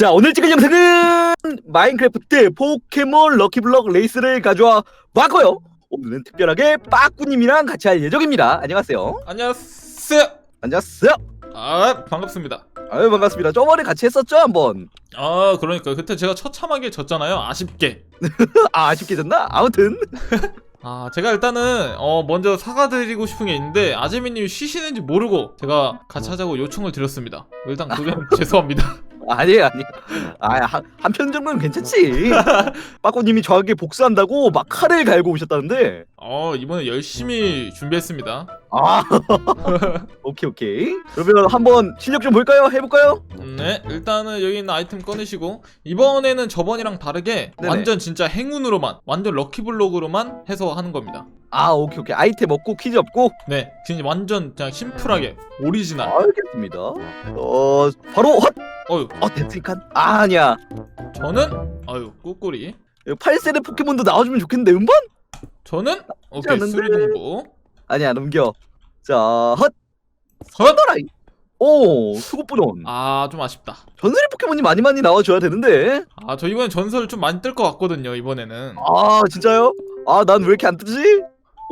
자 오늘 찍은 영상은 마인크래프트 포켓몬 럭키블럭 레이스를 가져와 봤고요 오늘은 특별하게 빠꾸님이랑 같이 할 예정입니다 안녕하세요 안녕하세요. 안녕하세요 아 반갑습니다. 아유 반갑습니다 저번에 같이 했었죠 한번 아 그러니까 그때 제가 처참하게 졌잖아요. 아쉽게. 아 아쉽게 졌나? 아무튼 아 제가 일단은 어 먼저 사과드리고 싶은 게 있는데 아재미님이 쉬시는지 모르고 제가 같이 하자고 요청을 드렸습니다. 일단 그건 죄송합니다. 아니에요 아니 아한편 정도는 괜찮지 빠꾸님이 저에게 복수한다고 막 칼을 갈고 오셨다는데 어 이번에 열심히 준비했습니다. 아 오케이 오케이 그러면 한번 실력 좀 볼까요? 해볼까요? 네 일단은 여기 있는 아이템 꺼내시고 이번에는 저번이랑 다르게 네네. 완전 진짜 행운으로만 완전 럭키블록으로만 해서 하는 겁니다. 아 오케이 오케이 아이템 없고 퀴즈 없고 네 진짜 완전 그냥 심플하게 오리지널. 알겠습니다 어 바로 헛! 어유 어 데트리칸? 아 아니야. 저는 아유 꾸꾸리. 8세대 포켓몬도 나와주면 좋겠는데 음반? 저는? 오케이 않는데. 수리동부 아니야 넘겨. 자헛. 헛! 서라이. 오 수고보존 아좀 아쉽다. 전설의 포켓몬이 많이 많이 나와줘야 되는데. 아 저 이번엔 전설 좀 많이 뜰 것 같거든요 이번에는. 아 진짜요? 아 난 왜 이렇게 안 뜨지?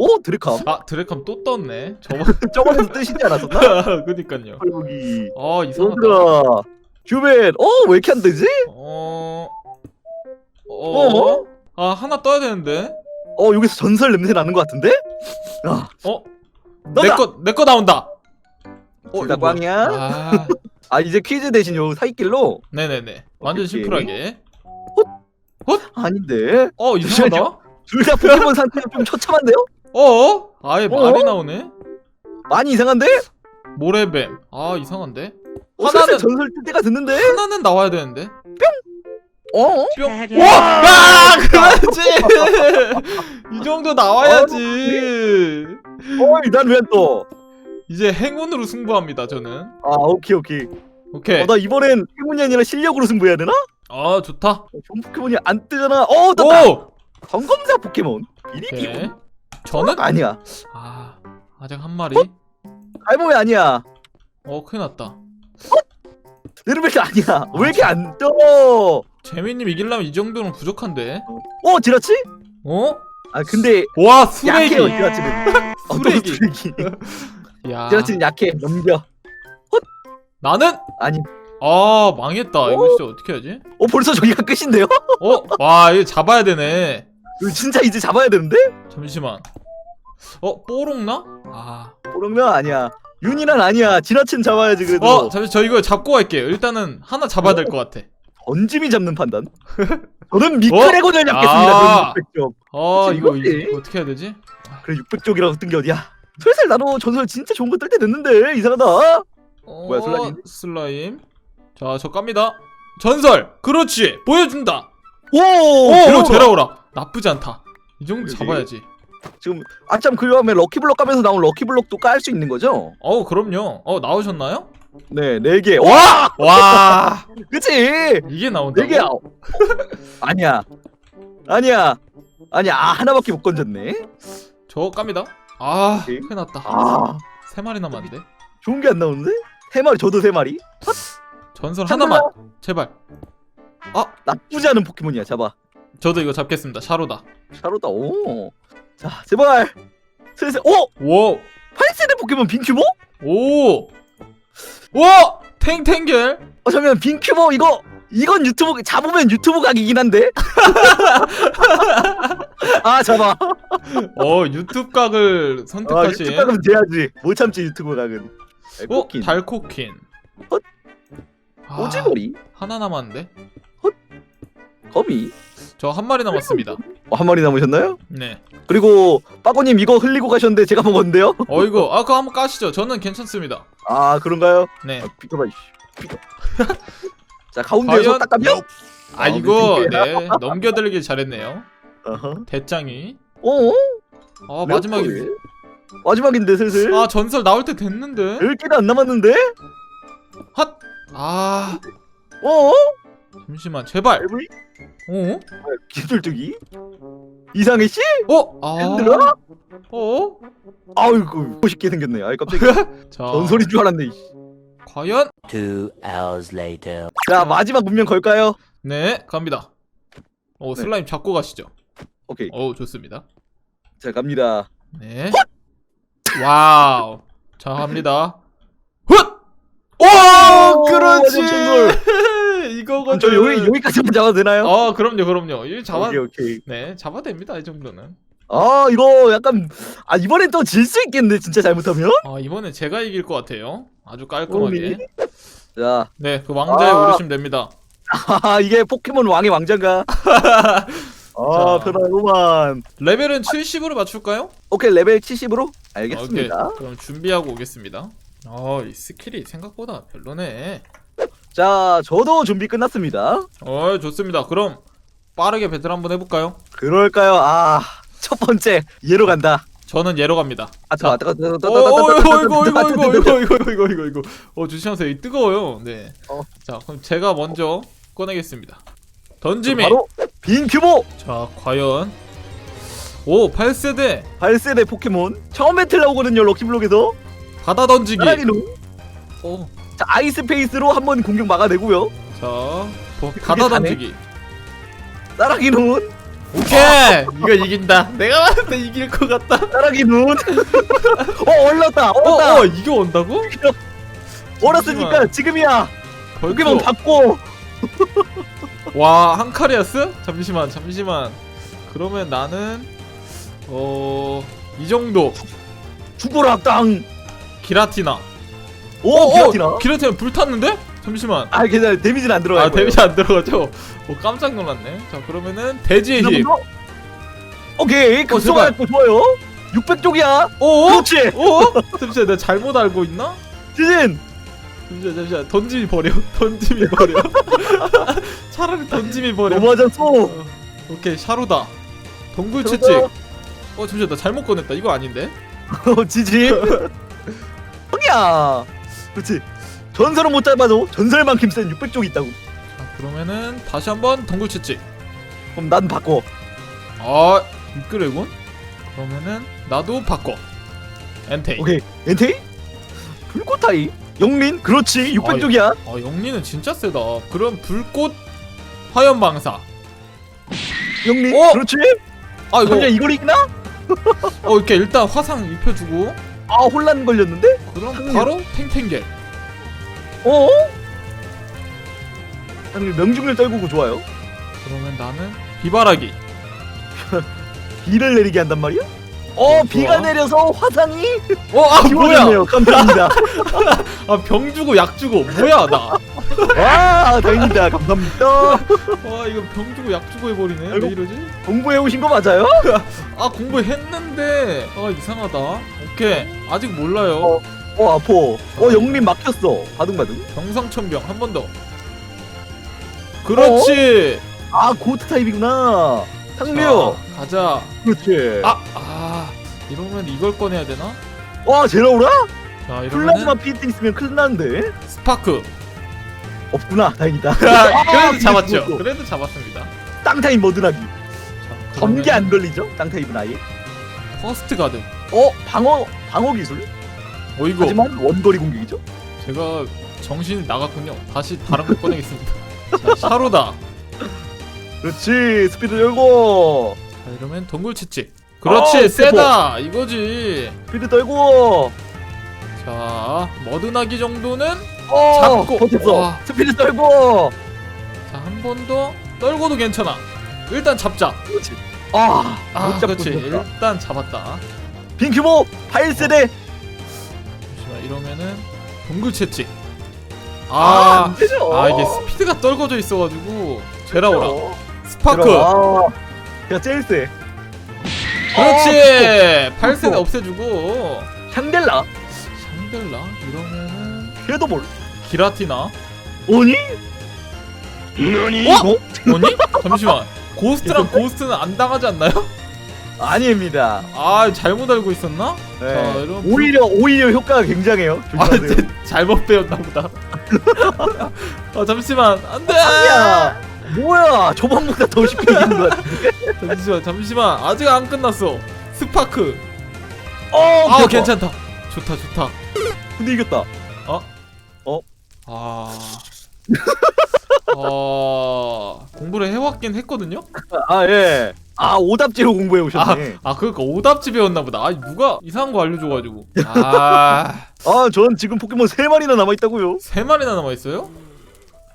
오 드래캄 아 드래캄 또 떴네. 저번 저번에도 뜨시지 않았었나? 그니까요. 여기 아 이상하다. 얘들아 주벤 어왜 이렇게 안 뜨지? 어... 어? 어? 아 하나 떠야 되는데 어 여기서 전설 냄새 나는 것 같은데? 아 어? 너다! 내거 내 거 나온다 어 둘다 이거 뭐야? 꽝이야? 아 아 이제 퀴즈 대신 요 사이길로 네네네 완전 오케이. 심플하게 아닌데 어 이상하다 둘 다 포켓몬 상태가 좀 처참한데요? 어? 아예 어? 말이 나오네 많이 이상한데? 모래뱀 아 이상한데 하나는 전설 뜰 때가 됐는데? 하나는 나와야 되는데 어? 뿅. 와! 아, 그렇지. 이 정도 나와야지. 어이 난왜 또? 이제 행운으로 승부합니다. 저는. 아 오케이 오케이 오케이. 어, 나 이번엔 행운이 아니라 실력으로 승부해야 되나? 아 좋다. 어, 전 포켓몬이 안 뜨잖아 어 떴다 오. 점검사 포켓몬 오케이. 이리기고 저는 아니야 아 아직 한 마리. 갈몸이 아니야 어 큰일 났다. 느르벨트 아니야 왜 이렇게 안 떠? 재민님 이기려면 이 정도는 부족한데. 어 지라치? 어? 아 근데 와 수레기. 약해요 지라치는 어, 또 수레기. 수레기 야. 지라치는 약해 넘겨 나는 아니 아 망했다. 이거 어? 진짜 어떻게 하지? 어 벌써 저기가 끝인데요? 어? 와 이거 잡아야 되네. 이거 진짜 이제 잡아야 되는데? 잠시만. 어 뽀록나? 아. 그러면 아니야 윤이란 아니야 지나친 잡아야지 그래도 어 잠시 저 이거 잡고 갈게요. 일단은 하나 잡아야 될 것 같아. 던짐이 잡는 판단 저는 미크레곤을 잡겠습니다 아. 그럼 600쪽 아 그치, 이거 이거지. 이거 어떻게 해야 되지? 그래 600쪽이라고 뜬 게 어디야 슬슬 나도 전설 진짜 좋은 거 뜰 때 됐는데 이상하다 어, 뭐야, 슬라임? 슬라임. 자, 저 깝니다. 전설. 그렇지. 보여준다. 오! 오, 들어오라. 데려오라. 나쁘지 않다. 이 정도 그러지. 잡아야지. 지금 아참 그 다음에 럭키블럭 까면서 나온 럭키블럭도 깔 수 있는 거죠? 어우, 그럼요. 어, 나오셨나요? 네 4개 와! 와, 그치? 이게 나온다고? 4개 아홉 아니야 아니야 아니야 아 하나밖에 못 건졌네 저 깝니다. 아, 오케이. 큰일 났다. 아 세 마리 남았는데. 좋은 게 안 나오는데? 세 마리 저도 세 마리 전설 하나만. 제발. 나쁘지 않은 포켓몬이야 잡아 저도 이거 잡겠습니다. 샤로다. 샤로다 오 자 제발 슬슬 오! 오, 8세대 포켓몬 빈큐보? 오, 오, 탱탱겔. 어 잠시만 빈큐보 이거 이건 유튜브 잡으면 유튜브 각이긴 한데 아 잡아 어, 유튜브 각을 아 선택하신. 유튜브 각은 돼야지 못 참지 유튜브 각은 어, 코킨 달코킨. 헛. 아, 오지머리 하나 남았는데. 거미 저 한 마리 남았습니다. 어, 한 마리 남으셨나요? 네. 그리고 빠꼬님 이거 흘리고 가셨는데 제가 먹었는데요? 어 이거 아 그거 한번 까시죠. 저는 괜찮습니다. 아 그런가요? 네. 아, 비켜봐 이씨 비켜 자 가운데에서 과연? 딱 가면 아 아, 이거 우리 네 넘겨드리길 잘했네요. 어허. 대짱이. 어? 아 마지막에. 레오토일? 마지막인데 슬슬 아 전설 나올 때 됐는데. 10개도 안 남았는데? 핫. 아 어? 잠시만 제발. LV? 어? 기술주기? 이상해 씨? 어? 아. 힘들어? 어? 아이고 멋있게 생겼네 아이 깜짝이야 자. 전설인 줄 알았네 이씨. 과연? Two hours later. 자 마지막 문명 걸까요? 네, 갑니다. 오, 네. 슬라임 잡고 가시죠. 오케이 오, 좋습니다. 자 갑니다. 네. 와우. 자, 갑니다. 훗! 오, 오, 그렇지. 이거거든. 저 여기 여기까지만 잡아도 되나요? 어, 그럼요, 그럼요. 이 잡아. 오케이 오케이. 네, 잡아 됩니다. 이 정도는. 아 이거 약간 아 이번엔 또 질 수 있겠네 진짜 잘못하면. 아, 이번엔 제가 이길 것 같아요. 아주 깔끔하게. 자 네, 그 왕자에 아. 오르시면 됩니다. 아, 이게 포켓몬 왕의 왕자인가? 아 자. 편하구만. 레벨은 70으로 맞출까요? 오케이 레벨 70으로 알겠습니다. 오케이. 그럼 준비하고 오겠습니다. 어, 이 스킬이 생각보다 별로네. 자 저도 준비 끝났습니다. 어, 좋습니다. 그럼 빠르게 배틀 한번 해볼까요? 그럴까요? 아 첫 번째 얘로 간다. 저는 얘로 갑니다. 아 어, 뜨거 이거 이거 이거 이거 이거 이거 이거 이거 이거 어 조심하세요. 이 뜨거워요. 네. 어. 자, 그럼 제가 먼저 꺼내겠습니다. 던짐이. 바로 빈 큐보 자, 과연 오 8세대 8세대 포켓몬 처음 배틀 나오거든요 럭키블록에서 바다 던지기. 오. 자 아이스페이스로 한 번 공격 막아내고요 자, 버- 바다? 던지기. 따라기 눈 오케이 이거 이긴다. 내가 봤을 때 이길 것 같다. 따라기 눈 어 얼렸다 어, 얼었다 어 이거 온다고? 얼었으니까 지금이야 포켓몬 받고 와 한카리아스? 잠시만 잠시만. 그러면 나는 어 이 정도 죽어라 땅 기라티나. 오, 어, 기라티나 기라티나 불탔는데? 잠시만. 아 괜찮아 데미지는 안 들어가요 아 데미지 안 들어가죠? 오 깜짝 놀랐네. 자 그러면은 대지의 힘. 오케이 급소가 고 좋아요 600쪽이야 오? 그렇지 오? 잠시만 내가 잘못 알고 있나? 지진 잠시만 잠시만 던짐이 버려. 던짐이 버려. 차라리 던짐이 버려. 너무 맞았어 어, 오케이 샤루다. 동굴 채찍. 어 잠시만 나 잘못 꺼냈다. 이거 아닌데? 지진 형이야 그렇지 전설은 못 잡아도 전설만큼 센 600쪽 있다고 자 그러면은 다시 한번 동굴 채찍. 그럼 난 바꿔 아 미끄레군? 그러면은 나도 바꿔. 엔테이. 오케이 엔테이 불꽃타이 영린 그렇지 600쪽이야 아 영리는 진짜 세다. 그럼 불꽃 화염 방사. 영린 어? 그렇지 아 이거 그냥 이걸 이기나? 어 이렇게 일단 화상 입혀주고 아 혼란 걸렸는데? 그럼. 바로 탱탱겔. 어? 아니 명중률 떨구고 좋아요 그러면 나는 비바라기. 비를 내리게 한단 말이야? 어 비가 내려서 화산이 어 아 뭐야? 지워졌네요 감사합니다 아 병 주고 약 주고 뭐야 나? 와 다행이다 감사합니다 와 이거 병 주고 약 주고 해버리네. 아이고. 왜 이러지? 공부해 오신 거 맞아요? 아 공부했는데 아 이상하다. 오케이 아직 몰라요. 어 아파 어 영린 막혔어 바둥바둥 병상천병 한 번 더. 그렇지. 아 고트 타입이구나 상류 자, 가자. 그렇지 아, 아, 이러면 이걸 꺼내야 되나? 와 제라오라? 자, 플라즈마 피트 있으면 큰일 나는데 스파크. 없구나 다행이다 그래도 잡았죠. 죽었어. 그래도 잡았습니다. 땅 타입 머드나기 자, 전개 안 걸리죠? 땅 타입은 아예 퍼스트 가드. 어 방어 방어 기술 어 이거 하지만 원거리 공격이죠 제가 정신이 나갔군요. 다시 다른 거 꺼내겠습니다. 자, 샤로다. 그렇지 스피드 열고 자, 이러면 동굴 채찍. 그렇지, 어, 세다. 이거지. 스피드 떨고 자, 머드나기 정도는 어 잡고. 버텼어 와. 스피드 떨고 자, 한 번 더 떨고도 괜찮아. 일단 잡자. 그렇지 아, 아, 못 잡고 그렇지. 죽었다. 일단 잡았다. 빈큐보 8세대 잠시만 이러면은 동굴 채찍. 아, 아, 안 되죠 아 이게 스피드가 떨궈져 있어가지고 제라오라 어, 스파크 아, 야 제일 세 그렇지 8세대 어. 없애주고 샹델라 샹델라 이러면은 헤더볼 기라티나 오니? 너니? 어? 뭐니? 잠시만 고스트랑 고스트는 안 당하지 않나요? 아닙니다 아 잘못 알고 있었나? 네. 자, 이런 오히려 오히려 효과가 굉장해요 아 조심하세요 네, 잘못 배웠나 보다 아 잠시만 안돼 야 뭐야 저번보다 더 쉽게 이기는 것 같아 잠시만 잠시만 아직 안 끝났어 스파크 어 아 대박. 괜찮다 좋다 좋다 근데 이겼다? 아. 어... 공부를 해왔긴 했거든요? 아 예. 아 오답지로 공부해 오셨네. 아, 그러니까 오답지 배웠나 보다. 아, 누가 이상한 거 알려줘가지고. 아, 아전 지금 포켓몬 세 마리나 남아 있다고요. 세 마리나 남아 있어요?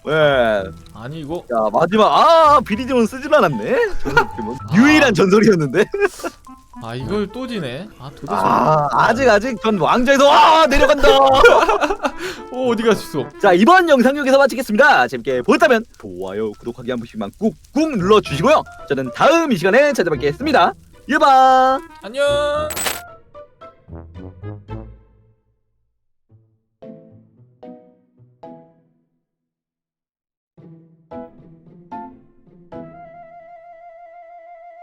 예. 아니, 이거. 자 마지막 아 비리디온 쓰질 않았네. 저는 포켓몬. 아. 유일한 전설이었는데. 아, 이걸 또 지네. 아, 도대체. 아 아직 아직 전 왕좌에서 아 내려간다. 어, 어디 가셨어? 자 이번 영상 여기서 마치겠습니다. 재밌게 보셨다면 좋아요 구독하기 한 번씩만 꾹꾹 눌러주시고요. 저는 다음 이 시간에 찾아뵙겠습니다. 유바. 안녕!